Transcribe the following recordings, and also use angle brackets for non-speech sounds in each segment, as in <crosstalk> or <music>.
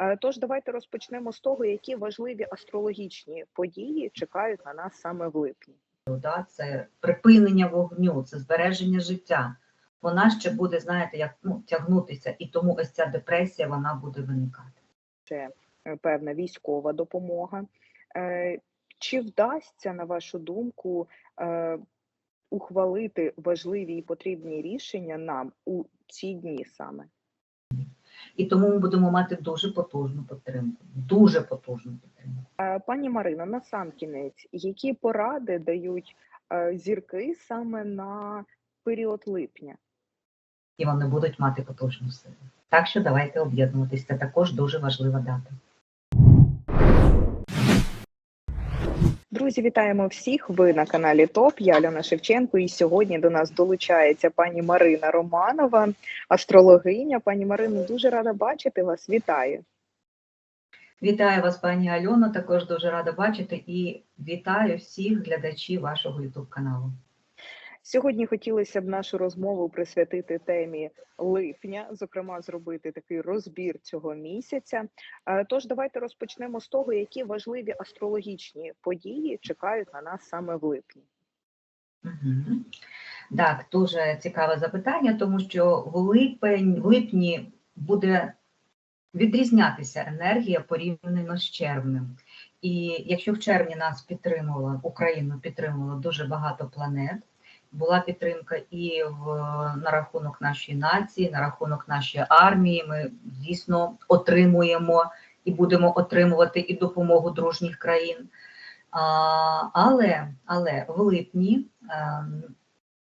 Е, Тож давайте розпочнемо з того, які важливі астрологічні події чекають на нас саме в липні. да, це припинення вогню, це збереження життя. Вона ще буде, знаєте, як ну, тягнутися, і тому ось ця депресія вона буде виникати. Це е, певна військова допомога. Е, Чи вдасться, на вашу думку, ухвалити важливі і потрібні рішення нам у ці дні саме? І тому ми будемо мати дуже потужну підтримку, дуже потужну підтримку. Пані Марина, на сам кінець, які поради дають е, зірки саме на період липня? І вони будуть мати потужну силу. Так що давайте об'єднуватися. Це також дуже важлива дата. Друзі, вітаємо всіх! Ви на каналі ТОП. Я Альона Шевченко, і сьогодні до нас долучається пані Марина Романова, астрологиня. Пані Марино, дуже рада бачити вас. Вітаю! Вітаю вас, пані Альона. Також дуже рада бачити і вітаю всіх глядачів вашого youtube каналу. Сьогодні хотілося б нашу розмову присвятити темі липня, зокрема, зробити такий розбір цього місяця. Е, Тож давайте розпочнемо з того, які важливі астрологічні події чекають на нас саме в липні. Так, дуже цікаве запитання, тому що в липень, в липні буде відрізнятися енергія порівняно з червнем. І якщо в червні нас підтримувала, Україну підтримувало дуже багато планет, була підтримка і в, на рахунок нашої нації, на рахунок нашої армії, ми дійсно отримуємо і будемо отримувати і допомогу дружніх країн. А, але, але в липні ем,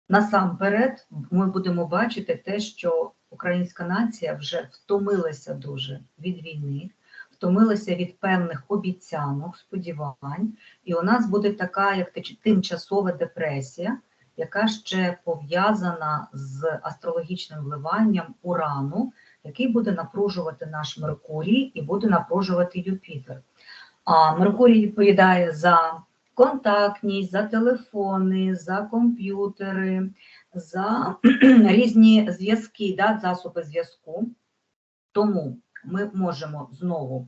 насамперед ми будемо бачити те, що українська нація вже втомилася дуже від війни, втомилася від певних обіцянок, сподівань, і у нас буде така, як тимчасова депресія, яка ще пов'язана з астрологічним вливанням урану, який буде напружувати наш Меркурій і буде напружувати Юпітер. А Меркурій відповідає за контактність, за телефони, за комп'ютери, за <clears throat> різні зв'язки, да, засоби зв'язку. Тому ми можемо знову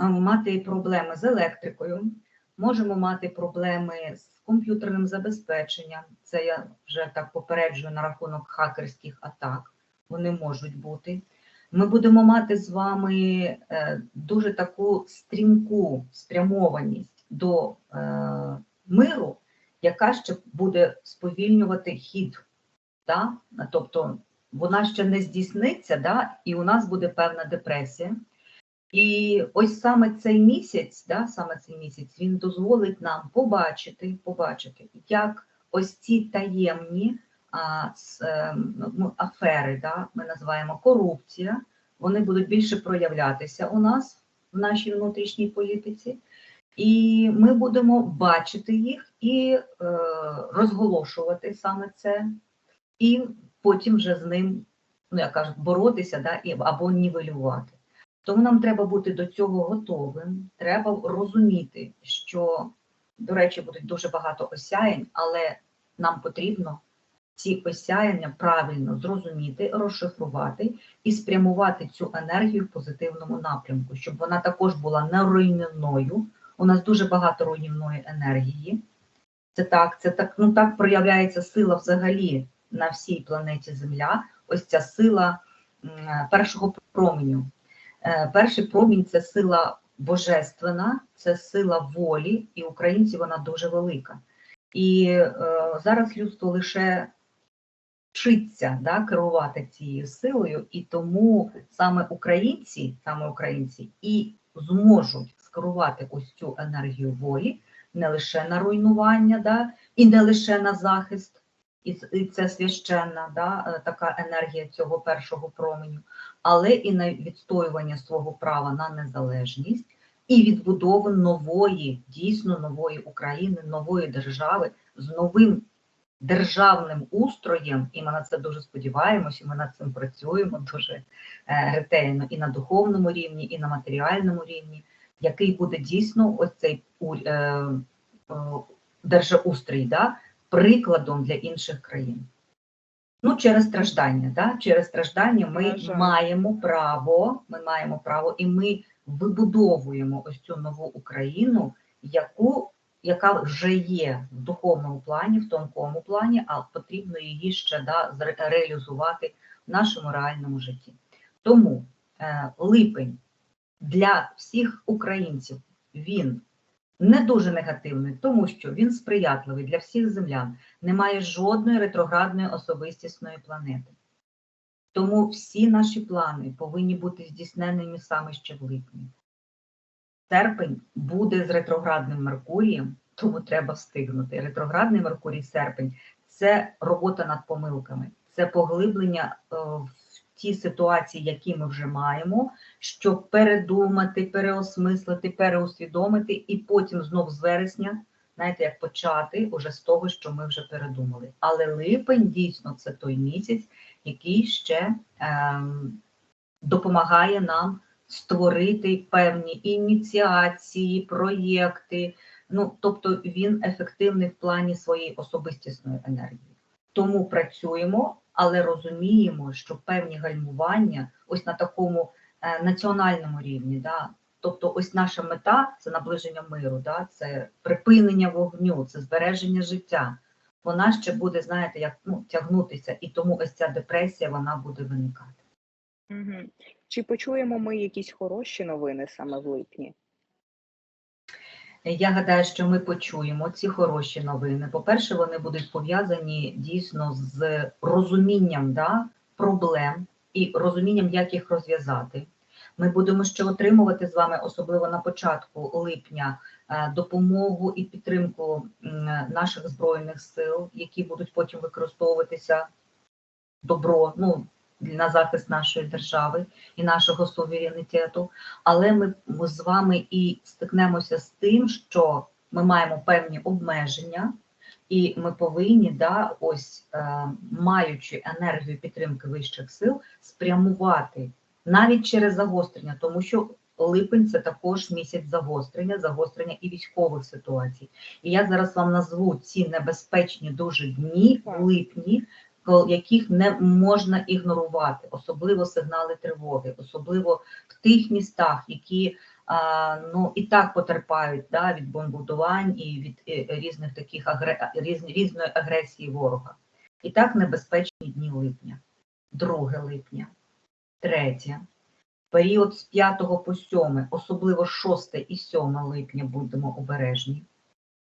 е, мати проблеми з електрикою, можемо мати проблеми з комп'ютерним забезпеченням. Це я вже так попереджую на рахунок хакерських атак. Вони можуть бути. Ми будемо мати з вами е, дуже таку стрімку спрямованість до е, миру, яка ще буде сповільнювати хід. Тобто вона ще не здійсниться, і у нас буде певна депресія. І ось саме цей місяць, да, саме цей місяць, він дозволить нам побачити, побачити, як ось ці таємні а, с, е, ну, афери, да, ми називаємо корупція, вони будуть більше проявлятися у нас в нашій внутрішній політиці, і ми будемо бачити їх і е, розголошувати саме це, і потім вже з ним, ну як кажуть, боротися да, і, або нівелювати. Тому нам треба бути до цього готовим. Треба розуміти, що, до речі, будуть дуже багато осяянь, але нам потрібно ці осяяння правильно зрозуміти, розшифрувати і спрямувати цю енергію в позитивному напрямку, щоб вона також була не руйнівною. У нас дуже багато руйнівної енергії. Це так, це так, ну так проявляється сила взагалі на всій планеті Земля. Ось ця сила першого променю. Е, Перший промінь це сила божественна, це сила волі, і українці вона дуже велика. І е, зараз людство лише вчиться да, керувати цією силою, і тому саме українці, саме українці і зможуть скерувати ось цю енергію волі не лише на руйнування, да, і не лише на захист, і це священна да, е, така енергія цього першого променю, але і на відстоювання свого права на незалежність і відбудову нової, дійсно нової України, нової держави з новим державним устроєм, і ми на це дуже сподіваємося, і ми над цим працюємо дуже е, ретельно і на духовному рівні, і на матеріальному рівні, який буде дійсно ось цей е, держаустрій, да, прикладом для інших країн. Ну, через страждання, да? через страждання ми маємо право, ми маємо право, і ми вибудовуємо ось цю нову Україну, яку, яка вже є в духовному плані, в тонкому плані, а потрібно її ще да, реалізувати в нашому реальному житті. Тому е, липень для всіх українців він не дуже негативний, тому що він сприятливий для всіх землян. Немає жодної ретроградної особистісної планети. Тому всі наші плани повинні бути здійсненими саме ще в липні. Серпень буде з ретроградним Меркурієм, тому треба встигнути. Ретроградний Меркурій серпень це робота над помилками, це поглиблення е, в ті ситуації, які ми вже маємо, щоб передумати, переосмислити, переусвідомити, і потім знов з вересня, знаєте, як почати уже з того, що ми вже передумали. Але липень дійсно це той місяць, який ще ем, допомагає нам створити певні ініціації, проєкти. Ну, тобто він ефективний в плані своєї особистісної енергії. Тому працюємо, але розуміємо, що певні гальмування ось на такому е, національному рівні, да, тобто ось наша мета це наближення миру, да, це припинення вогню, це збереження життя. Вона ще буде, знаєте, як ну, тягнутися, і тому ось ця депресія вона буде виникати. Угу. Чи почуємо ми якісь хороші новини саме в липні? Я гадаю, що ми почуємо ці хороші новини. По-перше, вони будуть пов'язані дійсно з розумінням да, проблем і розумінням, як їх розв'язати. Ми будемо ще отримувати з вами, особливо на початку липня, е, допомогу і підтримку наших збройних сил, які будуть потім використовуватися добро ну, на захист нашої держави і нашого суверенітету. Але ми, ми з вами і стикнемося з тим, що ми маємо певні обмеження, і ми повинні, да, ось е, маючи енергію підтримки вищих сил, спрямувати навіть через загострення, тому що липень це також місяць загострення, загострення і військових ситуацій. І я зараз вам назву ці небезпечні дуже дні в липні, яких не можна ігнорувати, особливо сигнали тривоги, особливо в тих містах, які ну і так потерпають да, від бомбардувань і від е, різних таких агре... різ... різної агресії ворога. І так небезпечні дні липня, 2 липня, 3, період з 5 по 7, особливо 6 і 7 липня будемо обережні,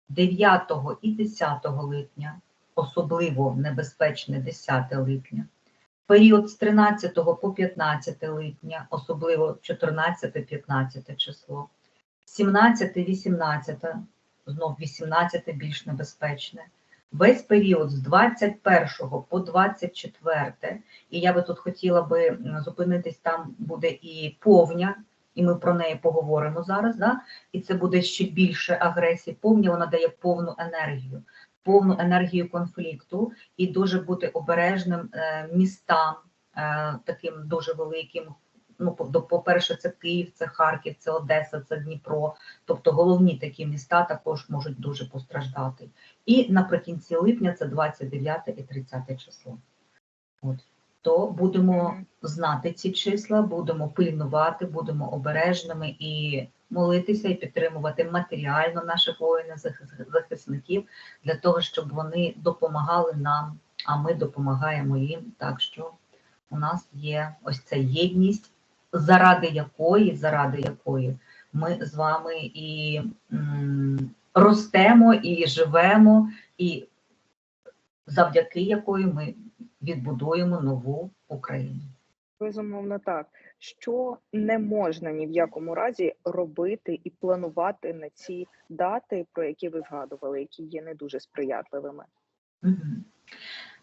9 і 10 липня, особливо небезпечне 10 липня, період з 13 по 15 липня, особливо 14-15 число, 17-18, знов 18 більш небезпечне, весь період з 21 по 24, і я би тут хотіла би зупинитись, там буде і повня, і ми про неї поговоримо зараз, да? і це буде ще більше агресії. Повня вона дає повну енергію, повну енергію конфлікту, і дуже бути обережним е, містам, е, таким дуже великим. Ну, по- по-перше, це Київ, це Харків, це Одеса, це Дніпро. Тобто головні такі міста також можуть дуже постраждати. І наприкінці липня це 29 і 30 число. От. То будемо знати ці числа, будемо пильнувати, будемо обережними і молитися і підтримувати матеріально наших воїнів-захисників для того, щоб вони допомагали нам, а ми допомагаємо їм. Так що у нас є ось ця єдність, заради якої, заради якої ми з вами і м, ростемо, і живемо, і завдяки якої ми відбудуємо нову Україну. Безумовно, так. Що не можна ні в якому разі робити і планувати на ці дати, про які ви згадували, які є не дуже сприятливими.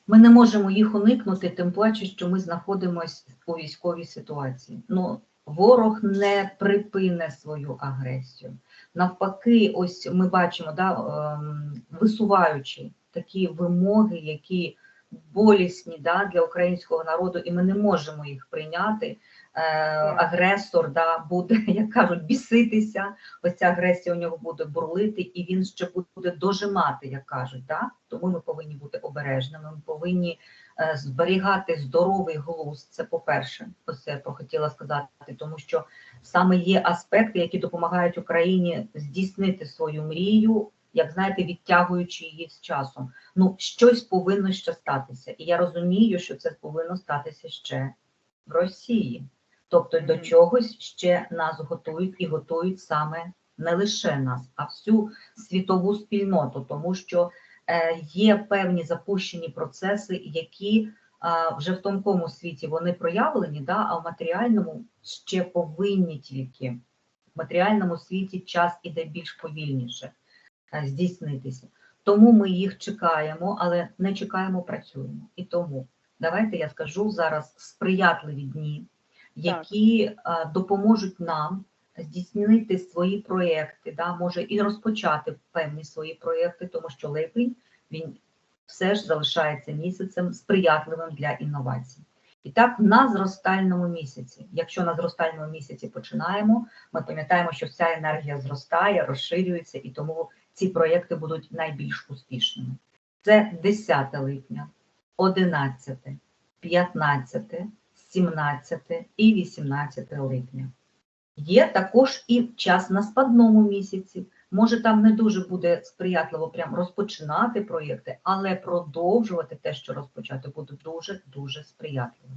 Ми не можемо їх уникнути, тим паче, що ми знаходимося у військовій ситуації. Ну, ворог не припине свою агресію. Навпаки, ось ми бачимо, да, ем, висуваючи такі вимоги, які болісні да, для українського народу, і ми не можемо їх прийняти. Е, агресор да, буде, <laughs> як кажуть, біситися, ось ця агресія у нього буде бурлити, і він ще буде дожимати, як кажуть. Да? Тому ми повинні бути обережними, ми повинні е, зберігати здоровий глузд. Це по-перше, ось це я хотіла сказати, тому що саме є аспекти, які допомагають Україні здійснити свою мрію, як знаєте, відтягуючи її з часом. Ну, щось повинно ще статися. І я розумію, що це повинно статися ще в Росії. Тобто до чогось ще нас готують і готують саме не лише нас, а всю світову спільноту, тому що е, є певні запущені процеси, які вже в тонкому світі вони проявлені, да, а в матеріальному ще повинні тільки. В матеріальному світі час іде більш повільніше здійснитися. Тому ми їх чекаємо, але не чекаємо, працюємо. І тому давайте я скажу зараз сприятливі дні, які е, допоможуть нам здійснити свої проекти, да, може і розпочати певні свої проекти, тому що липень він все ж залишається місяцем сприятливим для інновацій. І так, на зростальному місяці. Якщо на зростальному місяці починаємо, ми пам'ятаємо, що вся енергія зростає, розширюється, і тому ці проекти будуть найбільш успішними. Це 10 липня, 11, 15, 17 і 18 липня. Є також і час на спадному місяці. Може, там не дуже буде сприятливо прям розпочинати проєкти, але продовжувати те, що розпочати, буде дуже-дуже сприятливо.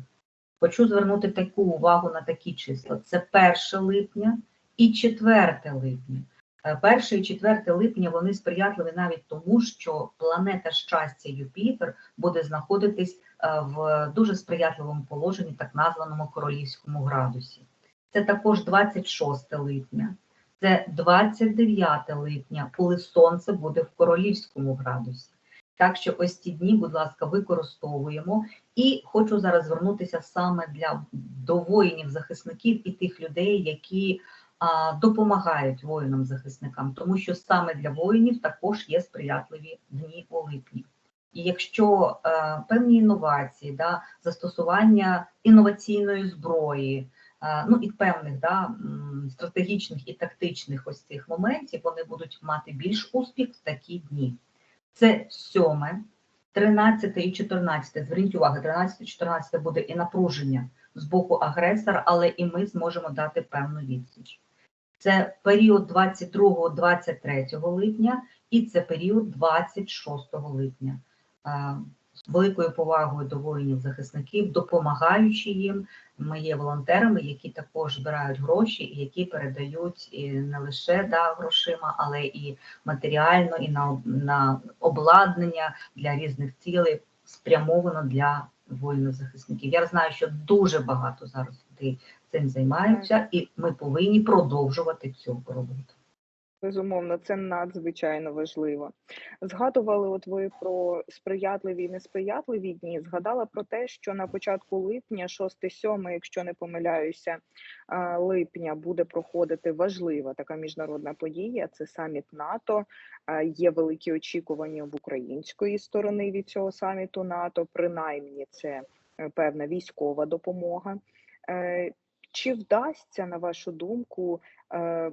Хочу звернути таку увагу на такі числа: це 1 липня і 4 липня. Е, 1 і 4 липня вони сприятливі навіть тому, що планета щастя Юпітер буде знаходитись е, в дуже сприятливому положенні, так названому королівському градусі. Це також 26 липня, це 29 липня, коли сонце буде в королівському градусі. Так що ось ці дні, будь ласка, використовуємо. І хочу зараз звернутися саме для до воїнів-захисників і тих людей, які допомагають воїнам-захисникам, тому що саме для воїнів також є сприятливі дні у липні. І якщо е, певні інновації, да, застосування інноваційної зброї, е, ну і певних да, стратегічних і тактичних ось цих моментів, вони будуть мати більш успіх в такі дні. Це 7, 13 і 14. Зверніть увагу, 13 і 14 буде і напруження з боку агресора, але і ми зможемо дати певну відсіч. Це період 22-23 липня і це період 26 липня. З великою повагою до воїнів-захисників, допомагаючи їм, ми є волонтерами, які також збирають гроші які передають і не лише да, грошима, але і матеріально, і на, на обладнання для різних цілей спрямовано для воїнів-захисників. Я знаю, що дуже багато зараз людей цим займаються, і ми повинні продовжувати цю роботу. Безумовно, це надзвичайно важливо. Згадували от ви про сприятливі і несприятливі дні. Згадала про те, що на початку липня, 6-7, якщо не помиляюся, липня буде проходити важлива така міжнародна подія. Це саміт НАТО. Є великі очікування в української сторони від цього саміту НАТО. Принаймні, це е, певна військова допомога. Е, Чи вдасться, на вашу думку, е,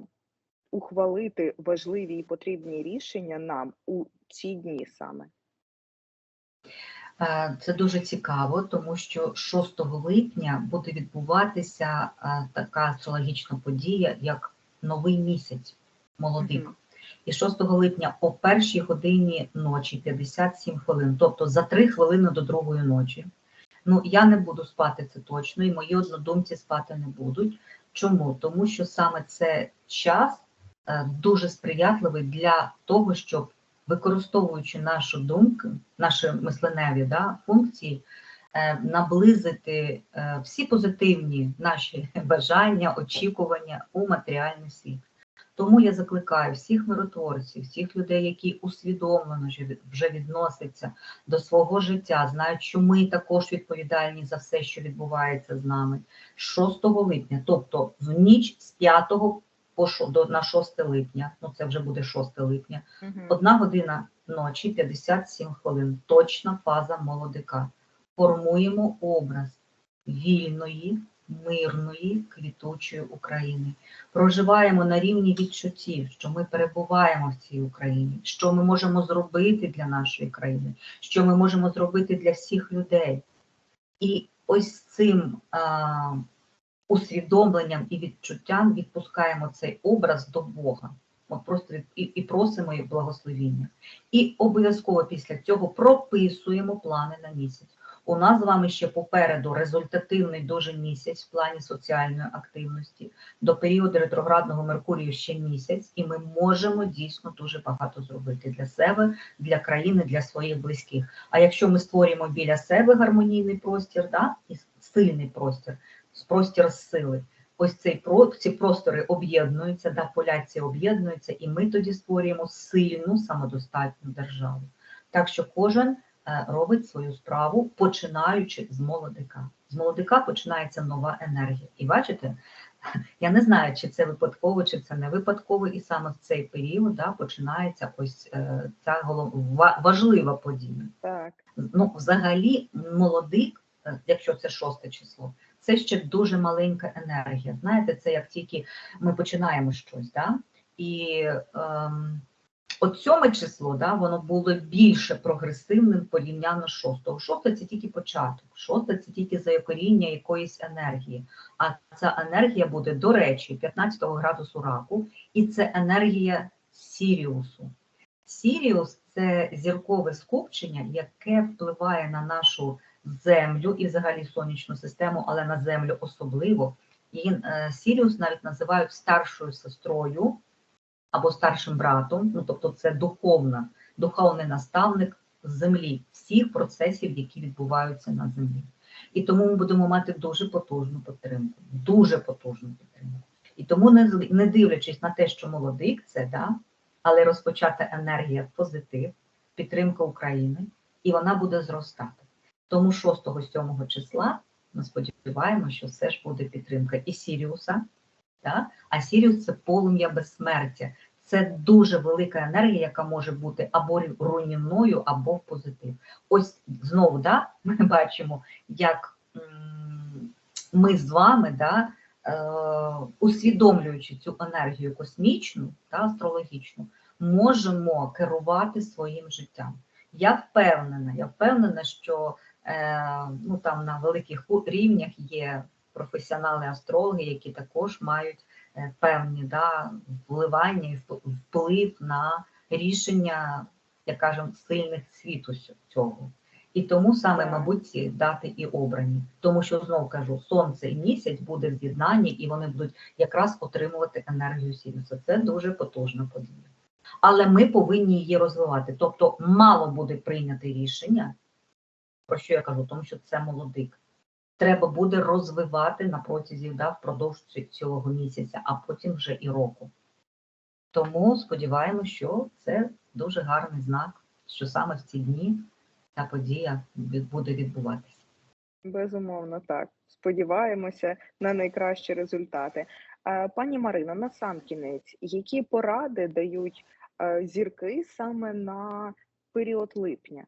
ухвалити важливі і потрібні рішення нам у ці дні саме. Е, Це дуже цікаво, тому що 6 липня буде відбуватися така астрологічна подія, як новий місяць молодик. Мгм. І 6 липня о першій годині ночі 57 хвилин, тобто за 3 хвилини до другої ночі. Ну, я не буду спати це точно, і мої однодумці спати не будуть. Чому? Тому що саме це час е, дуже сприятливий для того, щоб використовуючи нашу думку, наші мисленеві да, функції, е, наблизити е, всі позитивні наші <laughs> бажання, очікування у матеріальний світ. Тому я закликаю всіх миротворців, всіх людей, які усвідомлено вже відносяться до свого життя, знають, що ми також відповідальні за все, що відбувається з нами. 6 липня, тобто в ніч з 5 по до на 6 липня, ну це вже буде 6 липня, Одна година ночі 57 хвилин. Точна фаза молодика. Формуємо образ вільної, мирної, квітучої України. Проживаємо на рівні відчуттів, що ми перебуваємо в цій Україні, що ми можемо зробити для нашої країни, що ми можемо зробити для всіх людей. І ось цим а, усвідомленням і відчуттям відпускаємо цей образ до Бога. От просто від- і, і просимо їх благословіння. І обов'язково після цього прописуємо плани на місяць. У нас з вами ще попереду результативний дуже місяць в плані соціальної активності. До періоду ретроградного Меркурію ще місяць, і ми можемо дійсно дуже багато зробити для себе, для країни, для своїх близьких. А якщо ми створюємо біля себе гармонійний простір, да, і сильний простір, простір сили, ось цей про ці простори об'єднуються, да, поля ці об'єднуються, і ми тоді створюємо сильну самодостатню державу. Так що кожен робить свою справу, починаючи з молодика. З молодика починається нова енергія. І бачите, я не знаю, чи це випадково, чи це не випадково, і саме в цей період да, починається ось е, ця голов... важлива подія. Так. Ну, взагалі, молодик, е, якщо це шосте число, це ще дуже маленька енергія. Знаєте, це як тільки ми починаємо щось, да? і ем, от сьоме число, да, воно було більше прогресивним порівняно шостого. Шосте це тільки початок, шосте це тільки заякоріння якоїсь енергії. А ця енергія буде, до речі, 15 градусу раку, і це енергія Сіріусу. Сіріус це зіркове скупчення, яке впливає на нашу землю і взагалі сонячну систему, але на землю особливо. І е, Сіріус навіть називають старшою сестрою або старшим братом, ну тобто це духовна, духовний наставник землі, всіх процесів, які відбуваються на землі. І тому ми будемо мати дуже потужну підтримку, дуже потужну підтримку. І тому, не, не дивлячись на те, що молодик це, да, але розпочата енергія позитив, підтримка України, і вона буде зростати. Тому 6-7 числа ми сподіваємося, що все ж буде підтримка і Сіріуса, да? а Сіріус це полум'я безсмертя. Це дуже велика енергія, яка може бути або руйнівною, або в позитив. Ось знову да, <laughs> ми бачимо, як ми з вами, да, е, усвідомлюючи цю енергію космічну та астрологічну, можемо керувати своїм життям. Я впевнена, я впевнена, що е, ну, там на великих рівнях є професіонали-астрологи, які також мають е, певні да, впливання і вплив на рішення, як кажемо, сильних світу цього. І тому саме, мабуть, ці дати і обрані. Тому що знову кажу, сонце і місяць буде в з'єднанні, і вони будуть якраз отримувати енергію Сіріуса. Це дуже потужна подія. Але ми повинні її розвивати. Тобто, мало буде прийняти рішення, про що я кажу, тому що це молодик. Треба буде розвивати на протязі да, впродовж цього місяця, а потім вже і року. Тому сподіваємося, що це дуже гарний знак, що саме в ці дні ця подія буде відбуватися. Безумовно, так. Сподіваємося на найкращі результати. Пані Марина, на сам кінець, які поради дають е, зірки саме на період липня?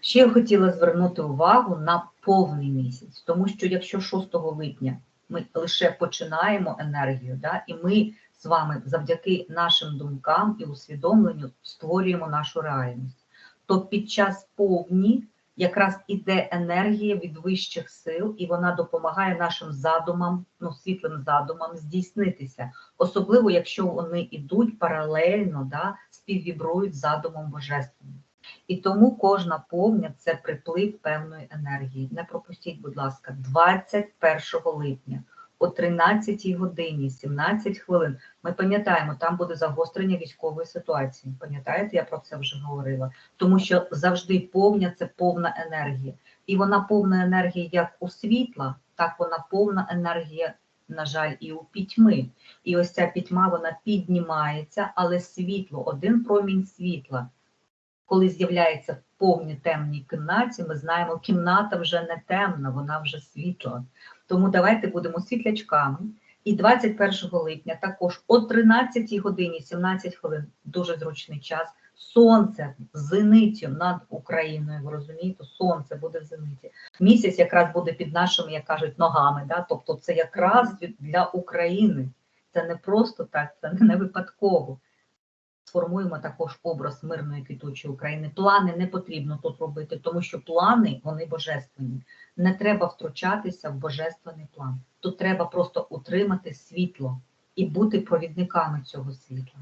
Ще я хотіла звернути увагу на повний місяць, тому що якщо 6 липня ми лише починаємо енергію, да, і ми з вами завдяки нашим думкам і усвідомленню створюємо нашу реальність, то під час повні якраз іде енергія від вищих сил, і вона допомагає нашим задумам, ну світлим задумам здійснитися, особливо якщо вони йдуть паралельно, да, співвібрують задумом божественним. І тому кожна повня це приплив певної енергії. Не пропустіть, будь ласка, 21 липня о 13 годині 17 хвилин. Ми пам'ятаємо, там буде загострення військової ситуації. Пам'ятаєте, я про це вже говорила. Тому що завжди повня це повна енергія. І вона повна енергія як у світла, так вона повна енергія, на жаль, і у пітьми. І ось ця пітьма вона піднімається, але світло, один промінь світла коли з'являється в повній темній кімнаті, ми знаємо, кімната вже не темна, вона вже світла. Тому давайте будемо світлячками. І 21 липня також о 13 годині 17 хвилин, дуже зручний час, Сонце в над Україною, ви розумієте, сонце буде в зениті. Місяць якраз буде під нашими, як кажуть, ногами. Да? Тобто це якраз для України. Це не просто так, це не випадково. Сформуємо також образ мирної квітучої України. Плани не потрібно тут робити, тому що плани вони божественні. Не треба втручатися в божественний план. Тут треба просто утримати світло і бути провідниками цього світла.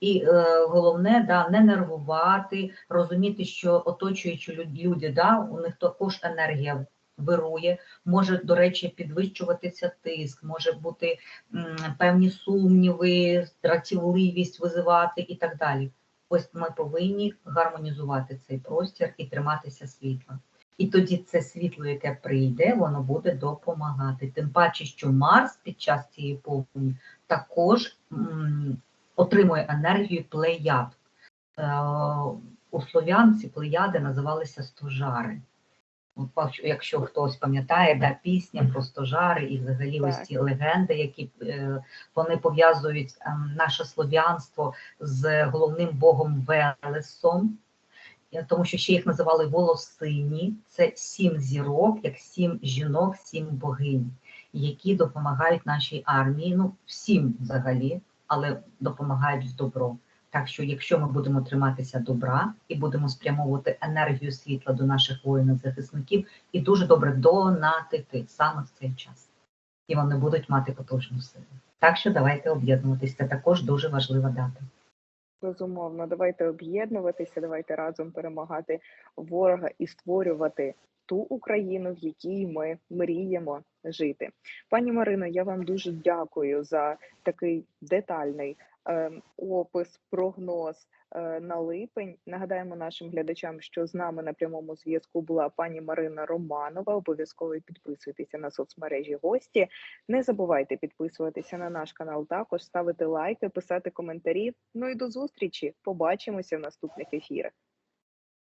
І е, головне, да, не нервувати, розуміти, що оточуючі люд- люди, да, у них також енергія вирує, може, до речі, підвищуватися тиск, може бути певні сумніви, дратівливість визивати і так далі. Ось ми повинні гармонізувати цей простір і триматися світла. І тоді це світло, яке прийде, воно буде допомагати. Тим паче, що Марс під час цієї повні також отримує енергію плеяд. Е, у слов'янці плеяди називалися стожари. Якщо хтось пам'ятає, да, пісня про стожари і взагалі ось ці легенди, які е, вони пов'язують ем, наше слов'янство з головним богом Велесом, Е, тому що ще їх називали волосині. Це сім зірок, як сім жінок, сім богинь, які допомагають нашій армії. Ну, всім взагалі, але допомагають в добро. Так що, якщо ми будемо триматися добра і будемо спрямовувати енергію світла до наших воїнів-захисників, і дуже добре донатити саме в цей час, і вони будуть мати потужну силу. Так що давайте об'єднуватись. Це також дуже важлива дата. Безумовно, давайте об'єднуватися, давайте разом перемагати ворога і створювати ту Україну, в якій ми мріємо жити. Пані Марино, я вам дуже дякую за такий детальний е, опис, прогноз е, на липень. Нагадаємо нашим глядачам, що з нами на прямому зв'язку була пані Марина Романова. Обов'язково підписуйтеся на соцмережі гості. Не забувайте підписуватися на наш канал, також ставити лайки, писати коментарі. Ну і до зустрічі. Побачимося в наступних ефірах.